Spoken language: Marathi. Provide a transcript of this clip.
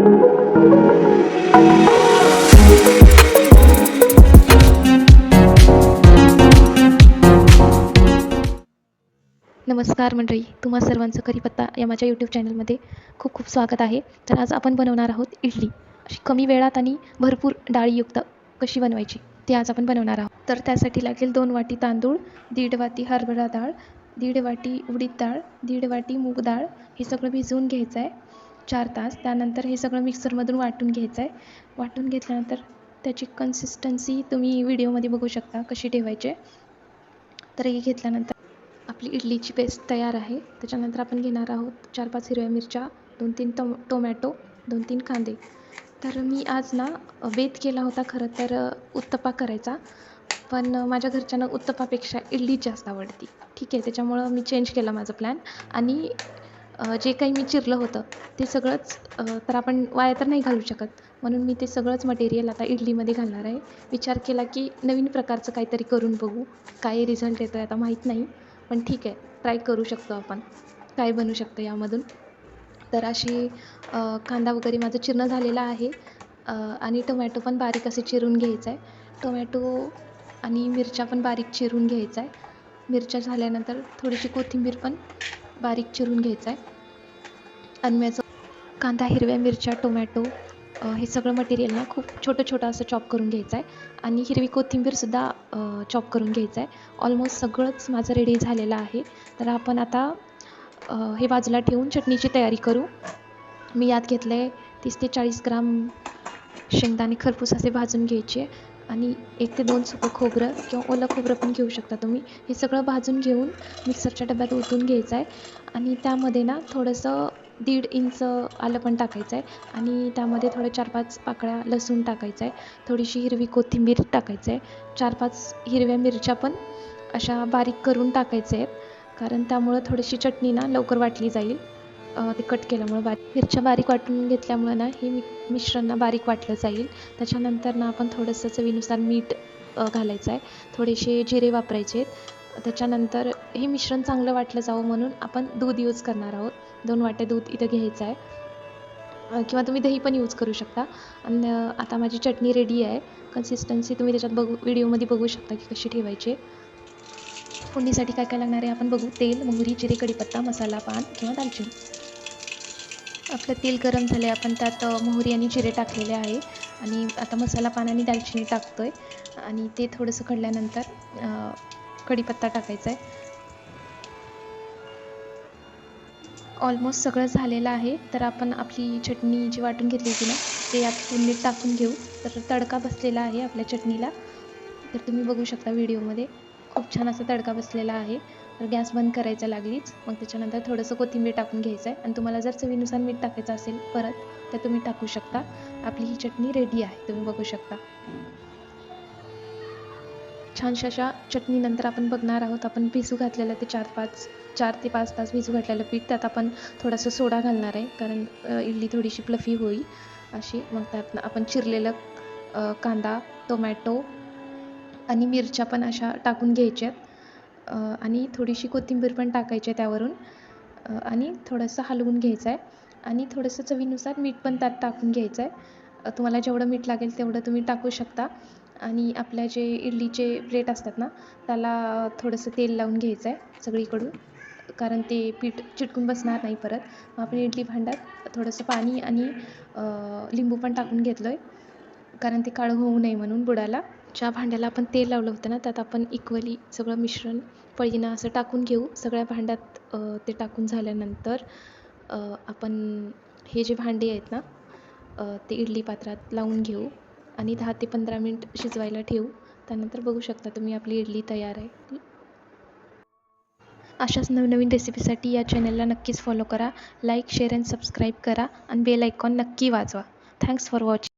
नमस्कार मंडळी तुम्हा सर्वांचं करीपत्ता या माझ्या यूट्यूब चॅनलमध्ये खूप खूप स्वागत आहे. तर आज आपण बनवणार आहोत इडली. अशी कमी वेळात आणि भरपूर डाळीयुक्त कशी बनवायची ती आज आपण बनवणार आहोत. तर त्यासाठी लागेल दोन वाटी तांदूळ दीड वाटी हरभरा डाळ दीड वाटी उडीद डाळ दीड वाटी मूग डाळ हे सगळं भिजवून घ्यायचं आहे. चार तास. त्यानंतर हे सगळं मिक्सरमधून वाटून घ्यायचं आहे वाटून घेतल्यानंतर त्याची कन्सिस्टन्सी तुम्ही व्हिडिओमध्ये बघू शकता कशी ठेवायची. तर हे घेतल्यानंतर आपली इडलीची पेस्ट तयार आहे. त्याच्यानंतर आपण घेणार आहोत चार पाच हिरव्या मिरच्या दोन तीन टो टोमॅटो दोन तीन कांदे. तर मी आज ना बेत केला होता खरं तर उत्तप्पा करायचा. पण माझ्या घरच्यांना उत्तप्पापेक्षा इडली जास्त आवडती. ठीक आहे त्याच्यामुळं मी चेंज केला माझा प्लॅन आणि जे काही मी चिरलं होतं ते सगळंच तर आपण वाया तर नाही घालू शकत. म्हणून मी ते सगळंच मटेरियल आता इडलीमध्ये घालणार आहे. विचार केला की नवीन प्रकारचं काहीतरी करून बघू. काय रिझल्ट येतो आहे आता माहीत नाही पण ठीक आहे. ट्राय करू शकतो आपण. काय बनू शकतं यामधून? तर अशी कांदा वगैरे माझं चिरणं झालेलं आहे. आणि टोमॅटो पण बारीक असे चिरून घ्यायचं आहे टोमॅटो आणि मिरच्या पण बारीक चिरून घ्यायचा आहे मिरच्या झाल्यानंतर थोडीशी कोथिंबीर पण बारीक चिरून घ्यायचं आहे आणि कांदा हिरव्या मिरच्या टोमॅटो हे सगळं मटेरियल ना खूप छोटं छोटं असं चॉप करून घ्यायचं आहे आणि हिरवी कोथिंबीरसुद्धा चॉप करून घ्यायचं आहे ऑलमोस्ट सगळंच माझं रेडी झालेलं आहे. तर आपण आता हे बाजूला ठेवून चटणीची तयारी करू. मी यात घेतलं आहे तीस ते चाळीस ग्राम शेंगदाणे खरपूस असे भाजून घ्यायचे. आणि एक ते दोन सुकं खोबरं किंवा ओलं खोबरं पण घेऊ शकता तुम्ही. हे सगळं भाजून घेऊन मिक्सरच्या डब्यात ओतून घ्यायचं आहे आणि त्यामध्ये ना थोडंसं दीड इंच आलं पण टाकायचं आहे आणि त्यामध्ये थोडं चार पाच पाकळ्या लसूण टाकायचं आहे थोडीशी हिरवी कोथिंबीर टाकायचं आहे चार पाच हिरव्या मिरच्या पण अशा बारीक करून टाकायच्या आहेत कारण त्यामुळं थोडीशी चटणी ना लवकर वाटली जाईल. ते कट केल्यामुळं बा मिरच्या बारीक वाटून घेतल्यामुळं ना हे मि मिश्रण ना बारीक वाटलं जाईल. त्याच्यानंतर ना आपण थोडंसं चवीनुसार मीठ घालायचं आहे थोडेसे जिरे वापरायचे आहेत त्याच्यानंतर हे मिश्रण चांगलं वाटलं जावं म्हणून आपण दूध यूज करणार आहोत. दोन वाटे दूध इथं घ्यायचं आहे किंवा तुम्ही दही पण यूज करू शकता. आणि आता माझी चटणी रेडी आहे. कन्सिस्टन्सी तुम्ही त्याच्यात बघू व्हिडिओमध्ये बघू शकता की कशी ठेवायची. फोडणीसाठी काय काय लागणार आहे आपण बघू. तेल मोहरी जिरे कढीपत्ता मसाला पान किंवा दालचिनी. आपलं तेल गरम झाले आपण त्यात मोहरी आणि जिरे टाकलेले आहे. आणि आता मसाला पान आणि दालचिनी टाकतो आहे आणि ते थोडंसं खडल्यानंतर कढीपत्ता टाकायचा आहे ऑलमोस्ट सगळं झालेलं आहे. तर आपण आपली चटणी जी वाटून घेतली होती ना ते यात फोडणीत टाकून घेऊ. तर तडका बसलेला आहे आपल्या चटणीला. तर तुम्ही बघू शकता व्हिडिओमध्ये. खूप छान असा तडका बसलेला आहे. तर गॅस बंद करायचा लागलीच. मग त्याच्यानंतर थोडंसं कोथिंबीर टाकून घ्यायचं आहे आणि तुम्हाला जर चवीनुसार मीठ टाकायचं असेल परत तर तुम्ही टाकू शकता. आपली ही चटणी रेडी आहे. तुम्ही बघू शकता. छानशा अशा चटणीनंतर आपण बघणार आहोत. आपण भिजू घातलेलं ते चार पाच चार ते पाच तास भिजू घातलेलं पीठ त्यात आपण थोडासा सोडा घालणार आहे. कारण इडली थोडीशी प्लफी होईल. अशी मग त्यात आपण चिरलेलं कांदा टोमॅटो आणि मिरच्या पण अशा टाकून घ्यायच्यात. आणि थोडीशी कोथिंबीर पण टाकायची आहे त्यावरून. आणि थोडंसं हलवून घ्यायचं आहे आणि थोडंसं चवीनुसार मीठ पण त्यात टाकून घ्यायचं आहे तुम्हाला जेवढं मीठ लागेल तेवढं तुम्ही टाकू शकता. आणि आपल्या जे इडलीचे प्लेट असतात ना त्याला थोडंसं तेल लावून घ्यायचं आहे सगळीकडून. कारण ते पीठ चिटकून बसणार नाही परत. मग आपण इडली भांड्यात थोडंसं पाणी आणि लिंबू पण टाकून घेतलं आहे कारण ते काळं होऊ नये म्हणून बुडाला. ज्या भांड्याला आपण तेल लावलं होतं ना त्यात आपण इक्वली सगळं मिश्रण पळीनं असं टाकून घेऊ. सगळ्या भांड्यात ते टाकून झाल्यानंतर आपण हे जे भांडे आहेत ना ते इडली पात्रात लावून घेऊ आणि दहा ते पंधरा मिनिट शिजवायला ठेवू. त्यानंतर बघू शकता तुम्ही आपली इडली तयार आहे. अशाच नवनवीन रेसिपीसाठी या चॅनलला नक्कीच फॉलो करा. लाईक शेअर अँड सबस्क्राईब करा आणि बेल आयकॉन नक्की वाजवा. Thanks for watching